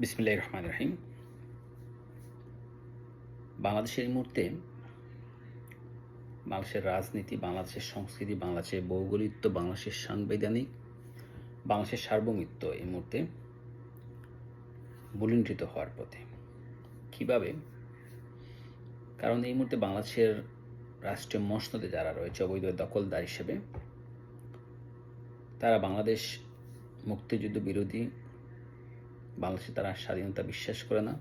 বিসমিল্লাহ রহমান রহিম। বাংলাদেশের এই মুহূর্তে বাংলাদেশের রাজনীতি, বাংলাদেশের সংস্কৃতি, বাংলাদেশের ভৌগোলিত্ব বাংলাদেশের সাংবিধানিক, বাংলাদেশের সার্বভৌমিত্ব এই মুহূর্তে বুলুণ্ঠিত হওয়ার পথে। কীভাবে? কারণ এই মুহূর্তে বাংলাদেশের রাষ্ট্রীয় মসনদে যারা রয়েছে, অবৈধ দখলদার হিসেবে, তারা বাংলাদেশ মুক্তিযুদ্ধ বিরোধী বাংলাদেশে তারা স্বাধীনতা বিশ্বাস করে না।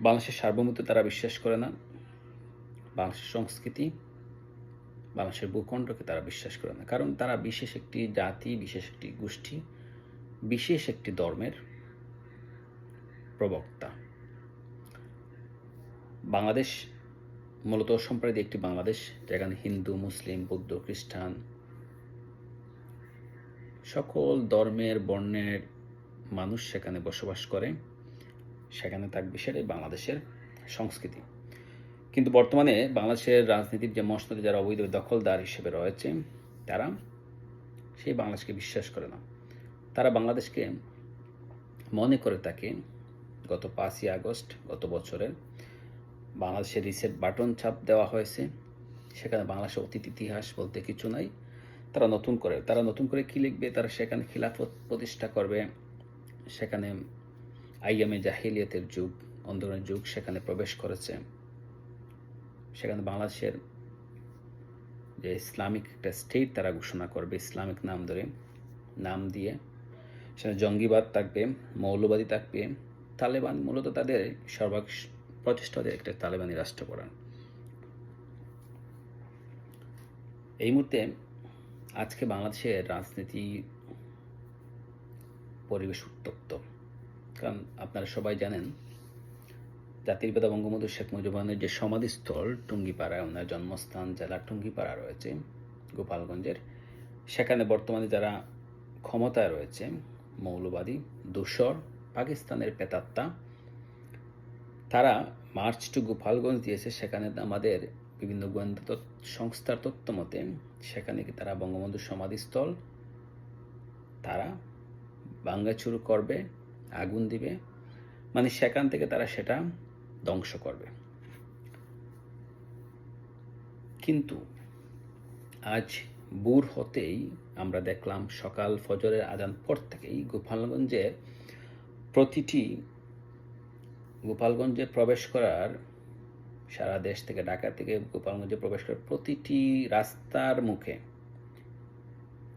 বাংলাদেশের সার্বভৌমত্ব তারা বিশ্বাস করে না। বাংলাদেশের সংস্কৃতি, বাংলাদেশের ভূখণ্ডকে তারা বিশ্বাস করে না। কারণ তারা বিশেষ একটি জাতি, বিশেষ একটি গোষ্ঠী, বিশেষ একটি ধর্মের প্রবক্তা। বাংলাদেশ মূলত সম্প্রদায় একটি বাংলাদেশ, যেখানে হিন্দু, মুসলিম, বৌদ্ধ, খ্রিস্টান সকল ধর্মের, বর্ণের মানুষ সেখানে বসবাস করে, সেখানে থাকবে সেটাই বাংলাদেশের সংস্কৃতি। কিন্তু বর্তমানে বাংলাদেশের রাজনীতির যে মসনদে যারা অবৈধ দখলদার হিসেবে রয়েছে, তারা সেই বাংলাদেশকে বিশ্বাস করে না। তারা বাংলাদেশকে মনে করে থাকে, গত পাঁচই আগস্ট, গত বছরের বাংলাদেশের রিসেট বাটন ছাপ দেওয়া হয়েছে। সেখানে বাংলাদেশের অতীত ইতিহাস বলতে কিছু নাই। তারা নতুন করে, তারা নতুন করে কী লিখবে? তারা সেখানে খিলাফত প্রতিষ্ঠা করবে। সেখানে আইয়ামে জাহিলিয়াতের যুগ আন্দোলনের যুগ সেখানে প্রবেশ করেছে। সেখানে বাংলাদেশের যে ইসলামিক একটা স্টেট তারা ঘোষণা করবে, ইসলামিক নাম ধরে। নাম দিয়ে সেখানে জঙ্গিবাদ থাকবে, মৌলবাদী থাকবে। তালেবান মূলত তাদের সর্বাগ, প্রচেষ্টাদের একটা তালেবানি রাষ্ট্র করার এই মুহূর্তে আজকে বাংলাদেশের রাজনীতি পরিবেশ উত্তপ্ত। কারণ আপনারা সবাই জানেন, জাতির পিতা বঙ্গবন্ধু শেখ মুজিবুরের যে সমাধিস্থল টুঙ্গিপাড়ায় ওনার জন্মস্থান জেলা টুঙ্গিপাড়া রয়েছে, গোপালগঞ্জের। সেখানে বর্তমানে যারা ক্ষমতায় রয়েছে, মৌলবাদী দূষর পাকিস্তানের পেতাত্তা, তারা মার্চ টু গোপালগঞ্জ দিয়েছে। সেখানে আমাদের বিভিন্ন গোয়েন্দা সংস্থার তথ্য মতে, সেখানে কি তারা বঙ্গবন্ধুর সমাধিস্থল? তারা বাঙ্গাচুর করবে, আগুন দিবে মানে সেখান থেকে তারা সেটা ধ্বংস করবে। কিন্তু আজ বুর হতেই আমরা দেখলাম সকাল ফজরের আজান পর থেকেই গোপালগঞ্জের প্রতিটি গোপালগঞ্জে প্রবেশ করার সারা দেশ থেকে ঢাকা থেকে গোপালগঞ্জে প্রবেশ করার প্রতিটি রাস্তার মুখে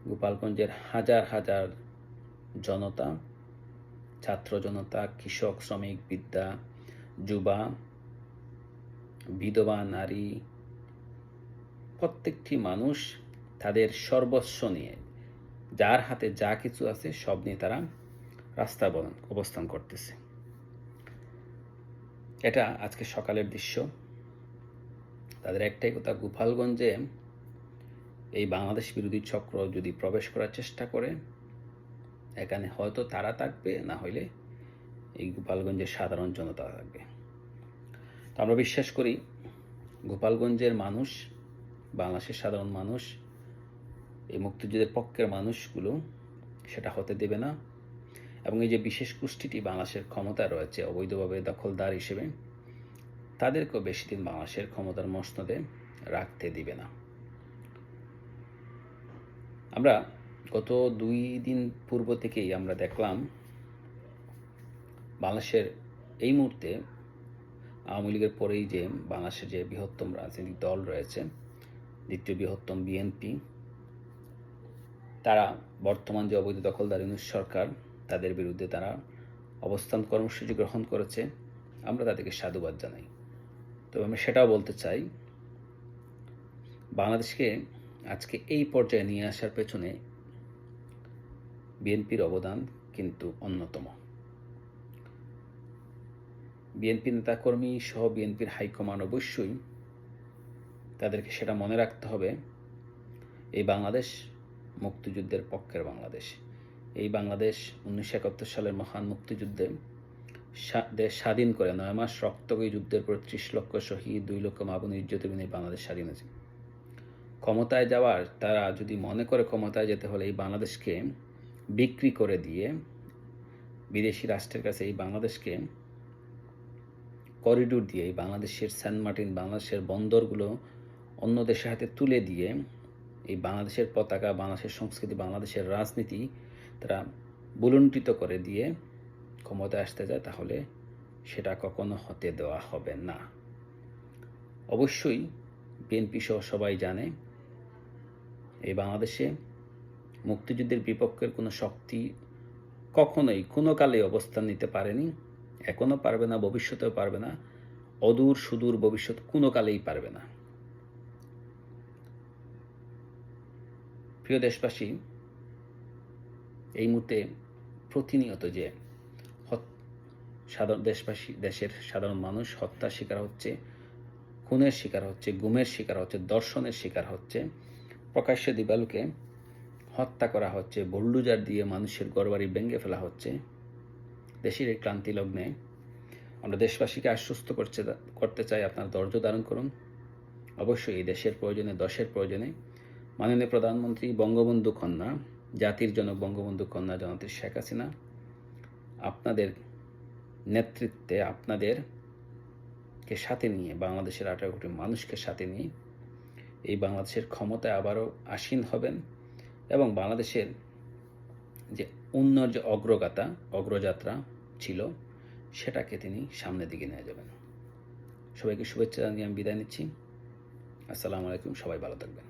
গোপালগঞ্জের হাজার হাজার জনতা, ছাত্র জনতা, কৃষক, শ্রমিক, বিদ্যা, যুবা, বিধবা, নারী, প্রত্যেকটি মানুষ তাদের সর্বস্ব নিয়ে, যার হাতে যা কিছু আছে সব নিয়ে তারা রাস্তা অবস্থান করতেছে। এটা আজকে সকালের দৃশ্য। তাদের একটাই কথা, গোপালগঞ্জে এই বাংলাদেশ বিরোধী চক্র যদি প্রবেশ করার চেষ্টা করে এখানে হয়তো তারা থাকবে, না হইলে এই গোপালগঞ্জের সাধারণ জনতা থাকবে। তো আমরা বিশ্বাস করি, গোপালগঞ্জের মানুষ, বাংলাদেশের সাধারণ মানুষ, এই মুক্তিযুদ্ধের পক্ষের মানুষগুলো সেটা হতে দেবে না। এবং এই যে বিশেষ গোষ্ঠীটি বাংলাদেশের ক্ষমতায় রয়েছে, অবৈধভাবে দখলদার হিসেবে, তাদেরকেও বেশি দিন বাংলাদেশের ক্ষমতার মসনদে রাখতে দিবে না। আমরা গত দুই দিন পূর্ব থেকেই আমরা দেখলাম বাংলাদেশের এই মুহূর্তে আওয়ামী লীগের পরেই যে বাংলাদেশের যে বৃহত্তম রাজনৈতিক দল রয়েছে, দ্বিতীয় বৃহত্তম বিএনপি, তারা বর্তমান যে অবৈধ দখলদার ইউনিশ সরকার, তাদের বিরুদ্ধে তারা অবস্থান কর্মসূচি গ্রহণ করেছে, আমরা তাদেরকে সাধুবাদ জানাই। তবে আমি সেটাও বলতে চাই, বাংলাদেশকে আজকে এই পর্যায়ে নিয়ে আসার পেছনে বিএনপির অবদান কিন্তু অন্যতম। বিএনপি নেতাকর্মী সহ বিএনপির হাইকমান্ড অবশ্যই তাদেরকে সেটা মনে রাখতে হবে, এই বাংলাদেশ মুক্তিযুদ্ধের পক্ষের বাংলাদেশ। এই বাংলাদেশ উনিশশো একাত্তর সালের মহান মুক্তিযুদ্ধে দেশ স্বাধীন করে নয় মাস রক্তকয়ী যুদ্ধের পর ত্রিশ লক্ষ শহীদ, দুই লক্ষ মাবুন ইজ্জতের বিনিময়ে বাংলাদেশ স্বাধীন হয়েছে। ক্ষমতায় যাওয়ার তারা যদি মনে করে ক্ষমতায় যেতে হলে এই বাংলাদেশকে বিক্রি করে দিয়ে বিদেশি রাষ্ট্রের কাছে এই বাংলাদেশকে করিডোর দিয়ে, এই বাংলাদেশের সেন্ট মার্টিন বাংলাদেশের বন্দরগুলো অন্য দেশের হাতে তুলে দিয়ে এই বাংলাদেশের পতাকা, বাংলাদেশের সংস্কৃতি, বাংলাদেশের রাজনীতি তারা বুলুণ্ঠিত করে দিয়ে ক্ষমতায় আসতে যায় তাহলে সেটা কখনো হতে দেওয়া হবে না। অবশ্যই বিএনপি সহ সবাই জানে, এই বাংলাদেশে মুক্তিযুদ্ধের বিপক্ষের কোনো শক্তি কখনোই কোনো কালে অবস্থান নিতে পারেনি এখনও পারবে না, ভবিষ্যতেও পারবে না, অদূর সুদূর ভবিষ্যৎ কোনো কালেই পারবে না। প্রিয় দেশবাসী, এই মুহূর্তে প্রতিনিয়ত যে সাধারণ দেশবাসী, দেশের সাধারণ মানুষ হত্যার শিকার হচ্ছে, খুনের শিকার হচ্ছে, গুমের শিকার হচ্ছে, দর্শনের শিকার হচ্ছে, প্রকাশ্যে দিবালুকে হত্যা করা হচ্ছে, বুলডুজার দিয়ে মানুষের ঘরবাড়ি ভেঙে ফেলা হচ্ছে। দেশের এই ক্লান্তি লগ্নে আমরা দেশবাসীকে আশ্বস্ত করছে করতে চাই, আপনার ধৈর্য ধারণ করুন। অবশ্যই এই দেশের প্রয়োজনে, দশের প্রয়োজনে মাননীয় প্রধানমন্ত্রী বঙ্গবন্ধু কন্যা, জাতির জনক বঙ্গবন্ধু কন্যা জনতী শেখ হাসিনা, আপনাদের নেতৃত্বে আপনাদেরকে সাথে নিয়ে, বাংলাদেশের আঠারো কোটি মানুষকে সাথে নিয়ে এই বাংলাদেশের ক্ষমতায় আবারও আসীন হবেন। এবং বাংলাদেশের যে উন্নয়ন, যে অগ্রগাতা অগ্রযাত্রা ছিল, সেটাকে তিনি সামনের দিকে নিয়ে যাবেন। সবাইকে শুভেচ্ছা জানিয়ে আমি বিদায় নিচ্ছি। আসসালামু আলাইকুম, সবাই ভালো থাকবেন।